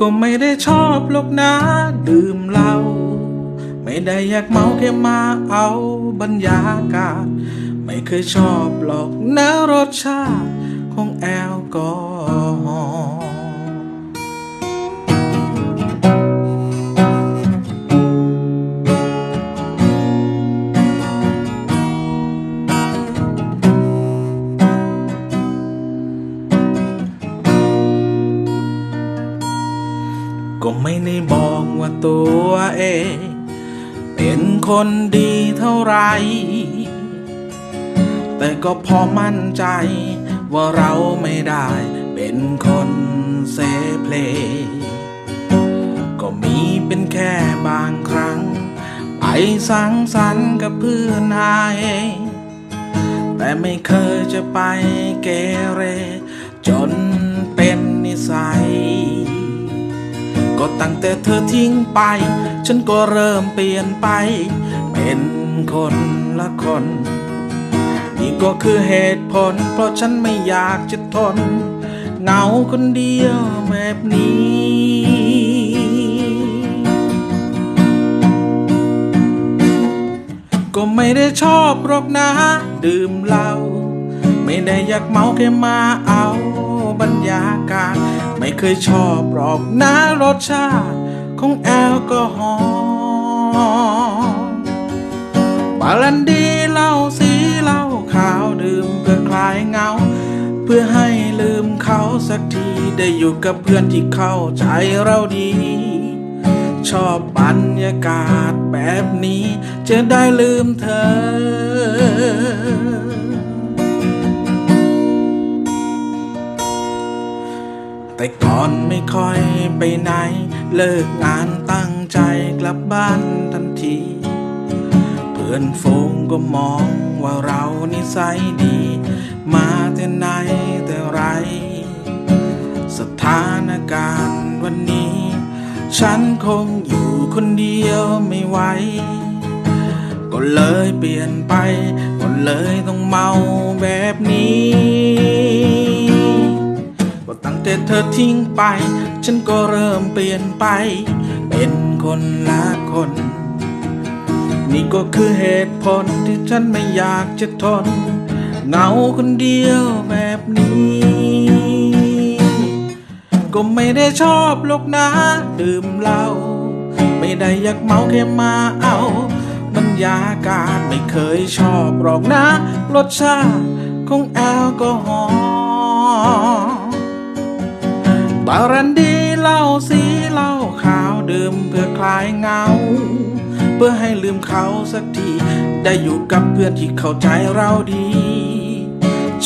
ก็ไม่ได้ชอบหรอกนะ ดื่มเหล้าไม่ได้อยากเมาแค่มาเอาบรรยากาศ ไม่เคยชอบหรอกนะรสชาติของแอลกอฮอล์ ไม่ได้บอกว่าตัวเอง เป็นคนดีเท่าไร แต่ก็พอมั่นใจว่าเราไม่ได้เป็นคนเซเพลก็มีเป็นแค่บางครั้ง ไปสังสรรค์กับเพื่อนนายแต่ไม่เคยจะไปเกเร จนเป็นนิสัย ก็ตั้งแต่เธอทิ้งไป ฉันก็เริ่มเปลี่ยนไป เป็นคนละคน นี่ก็คือเหตุผล เพราะฉันไม่อยากจะทนเหงาคนเดียวแบบนี้ก็ไม่ได้ชอบหรอกนะ ดื่มเหล้า ไม่ได้อยากเมาแค่มาเอาบรรยากาศ ไม่เคยชอบหรอกนะรสชาติของแอลกอฮอล์บาลันดีเหล้าสีเหล้าขาวดื่มเพื่อคลายเหงา เพื่อให้ลืมเขาสักทีได้อยู่กับเพื่อนที่เข้าใจเราดี ชอบบรรยากาศแบบนี้ จะได้ลืมเธอ แต่ก่อนไม่ค่อยไปไหน เลิกงานตั้งใจกลับบ้านทันที เพื่อนฝูงก็มองว่าเรานิสัยดี มาแต่ไหนแต่ไร สถานการณ์วันนี้ ฉันคงอยู่คนเดียวไม่ไหวก็เลยเปลี่ยนไป ก็เลยต้องเมาแบบนี้ แต่เธอทิ้งไป ฉันก็เริ่มเปลี่ยนไป เป็นคนละคน นี่ก็คือเหตุผลที่ฉันไม่อยากจะทนเหงาคนเดียวแบบนี้ ก็ไม่ได้ชอบหรอกนะดื่มเหล้าไม่ได้อยากเมาแค่มาเอาบรรยากาศไม่เคยชอบหรอกนะ รสชาติของแอลกอฮอล์ รันดีเหล้าสีเหล้าขาวดื่มเพื่อคลายเหงา เพื่อให้ลืมเขาสักที ได้อยู่กับเพื่อนที่เข้าใจเราดี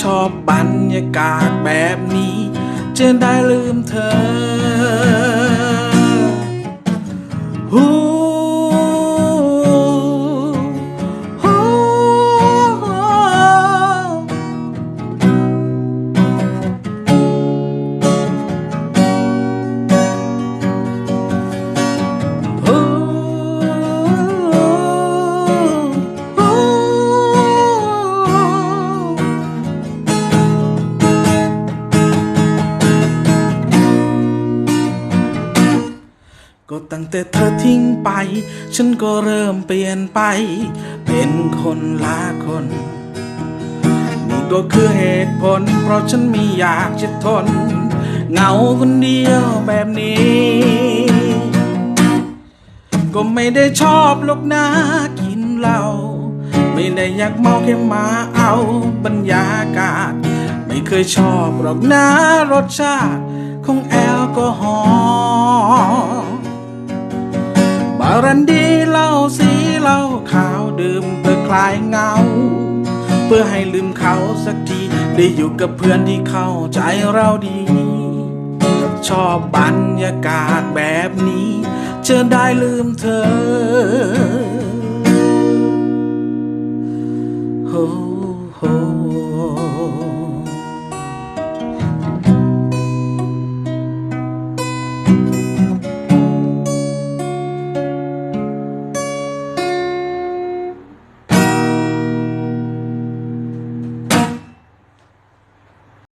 ชอบบรรยากาศแบบนี้จะได้ลืมเธอ ตั้งแต่เธอทิ้งไป ฉันก็เริ่มเปลี่ยนไป เป็นคนละคน นี่ก็คือเหตุผล เพราะฉันไม่อยากจะทนเหงาคนเดียวแบบนี้ ก็ไม่ได้ชอบหรอกนะกินเหล้าไม่ได้อยากเมาแค่มาเอาบรรยากาศ ไม่เคยชอบหรอกนะรสชาติของแอลกอฮอล์ รันดีเหล้าสีเหล้าขาวดื่มเพื่อคลายเหงา เพื่อให้ลืมเขาสักที ได้อยู่กับเพื่อนที่เข้าใจเราดี ชอบบรรยากาศแบบนี้จะได้ลืมเธอโฮโฮ